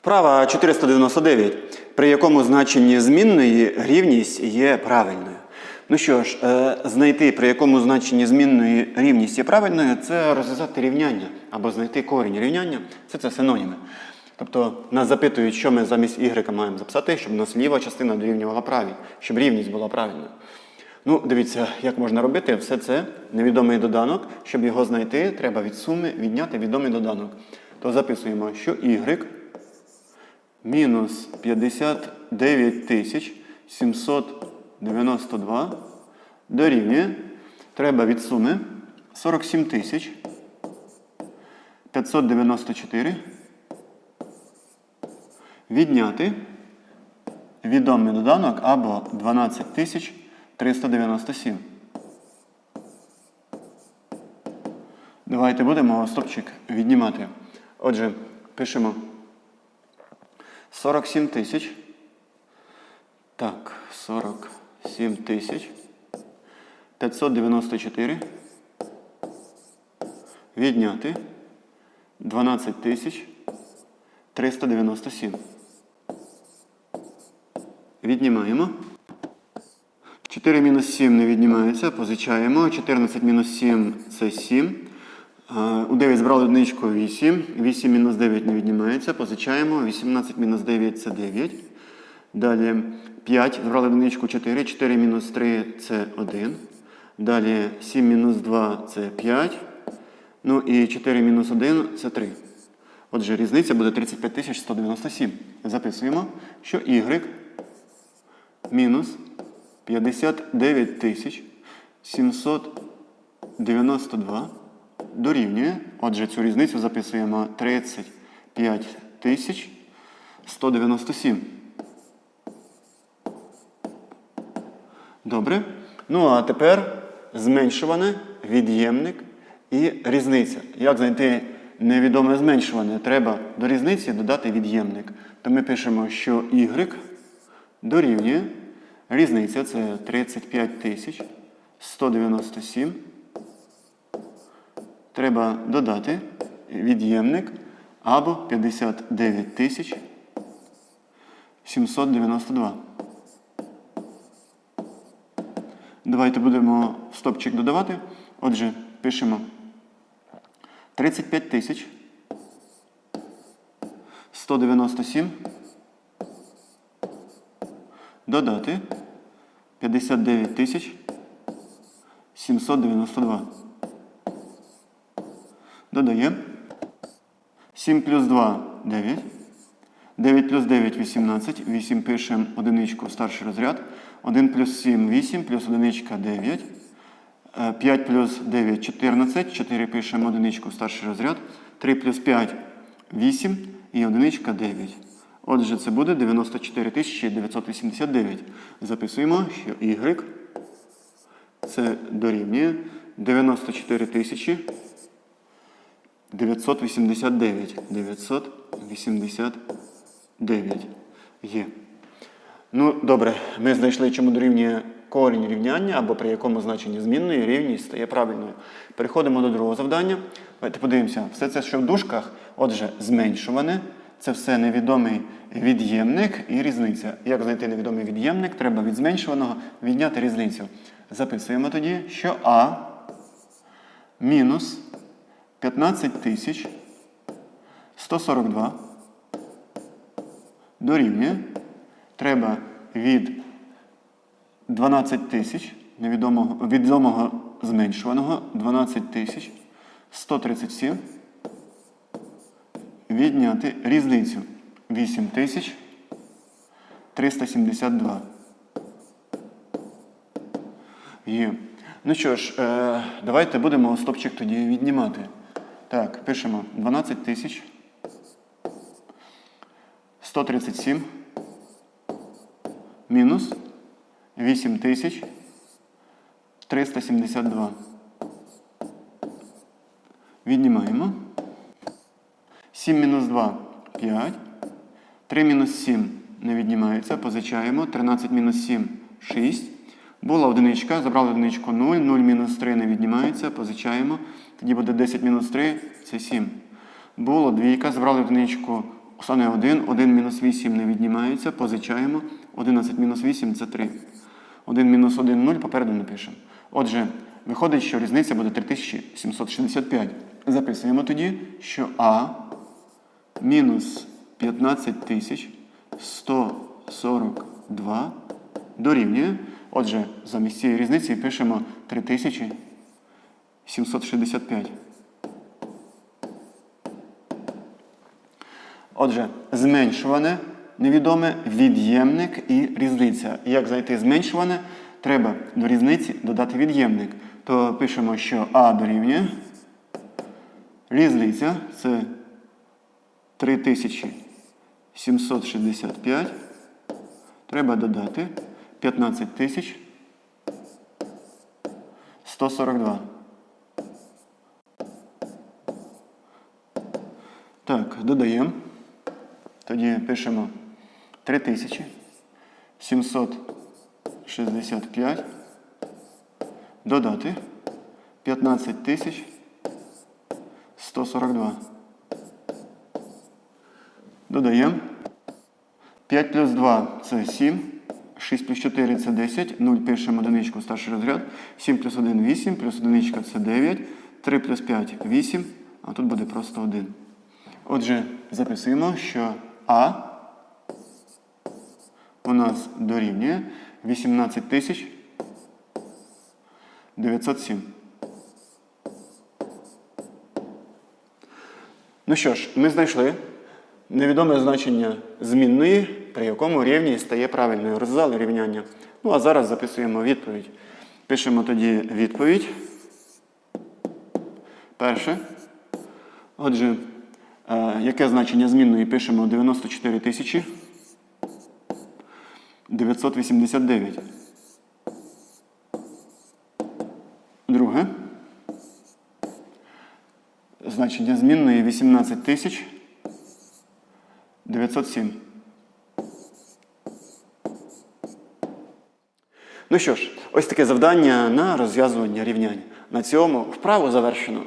Вправа 499, при якому значенні змінної рівність є правильною. Ну що ж, е, знайти при якому значенні змінної рівність є правильною, це розв'язати рівняння або знайти корінь рівняння. Це це синоніми. Тобто нас запитують, що ми замість y маємо записати, щоб у нас ліва частина дорівнювала правій, щоб рівність була правильною. Ну, дивіться, як можна робити все це невідомий доданок. Щоб його знайти, треба від суми відняти відомий доданок. То записуємо, що y мінус 59 тисяч 792 дорівнює. Треба від суми 47 тисяч 594 відняти відомий доданок або 12 тисяч 397. Давайте будемо стопчик віднімати. Отже, пишемо 47 тисяч. Так, 47 тисяч 594. Відняти 12 тисяч 397. Віднімаємо. 4 мінус 7 не віднімається, позичаємо. 14 мінус 7 це 7. А, У 9 збрали одиничку 8. 8 мінус 9 не віднімається, позичаємо. 18 мінус 9 це 9. Далі 5. Збрали одиничку 4. 4 мінус 3 це 1. Далі 7 мінус 2 це 5. Ну і 4 мінус 1 це 3. Отже, різниця буде 35 197. Записуємо, що y мінус 59 тисяч 792 дорівнює. Отже, цю різницю записуємо 35 тисяч 197. Добре. Ну а тепер зменшуване, від'ємник і різниця. Як знайти невідоме зменшуване? Треба до різниці додати від'ємник. То ми пишемо, що y дорівнює. Різниця це 35 тисяч 197. Треба додати від'ємник або 59 тисяч 792. Давайте будемо стопчик додавати. Отже, пишемо 35 тисяч 197. Додати 59 тисяч 792. Додаємо. 7 плюс 2 9. 9 плюс 9 18. 8 пишемо одиничку в старший розряд. 1 плюс 7 8, плюс одиничка 9. 5 плюс 9 14. 4 пишемо одиничку в старший розряд. 3 плюс 5 8 і одиничка 9. Отже, це буде 94 989. Записуємо, що y це дорівнює 94 тисячі 989. 989 є. Ну, добре, ми знайшли, чому дорівнює корінь рівняння або при якому значенні змінної рівність стає правильною. Переходимо до другого завдання. Давайте подивимося, все це, що в дужках, отже, зменшуване. Це все невідомий від'ємник і різниця. Як знайти невідомий від'ємник? Треба від зменшуваного відняти різницю. Записуємо тоді, що А мінус 15 тисяч 142 дорівнює. Треба від 12 тисяч невідомого відомого зменшуваного 12 тисяч 137 відняти різницю 8 тисяч 372. Є. Ну що ж, е, давайте будемо стопчик тоді віднімати. Так, пишемо 12 тисяч 137 мінус 8 тисяч 372. Віднімаємо. 7 мінус 2 5. 3 мінус 7 не віднімається. Позичаємо. 13 мінус 7 6. Була одиничка, забрали одиничку 0. 0 мінус 3 не віднімається. Позичаємо. Тоді буде 10 мінус 3 це 7. Було двійка, забрали одиничку Остане 1. 1 мінус 8 не віднімається. Позичаємо. 11 мінус 8 це 3. 1 мінус 1 0 попереду не пишемо. Отже, виходить, що різниця буде 3765. Записуємо тоді, що А мінус 15142 дорівнює. Отже, замість цієї різниці пишемо 3765. Отже, зменшуване невідоме, від'ємник і різниця. Як знайти зменшуване? Треба до різниці додати від'ємник. То пишемо, що А дорівнює. Різниця це 3765. Треба додати 15142. Так, додаємо. Тоді пишемо 3765. Додати 15142. Додаємо. 5 плюс 2 це 7. 6 плюс 4 це 10. 0 пишемо одиничку старший розряд. 7 плюс 1 8, плюс одиничка це 9. 3 плюс 5 8. А тут буде просто 1. Отже, записуємо, що А у нас дорівнює 18 тисяч 907. Ну що ж, ми знайшли невідоме значення змінної, при якому рівність стає правильною. Розв'язали рівняння. Ну а зараз записуємо відповідь. Пишемо тоді відповідь. Перше. Отже, е, яке значення змінної пишемо 94 тисячі 989. Друге. Значення змінної 18 тисяч 907. Ну що ж, ось таке завдання на розв'язування рівнянь. На цьому вправу завершено.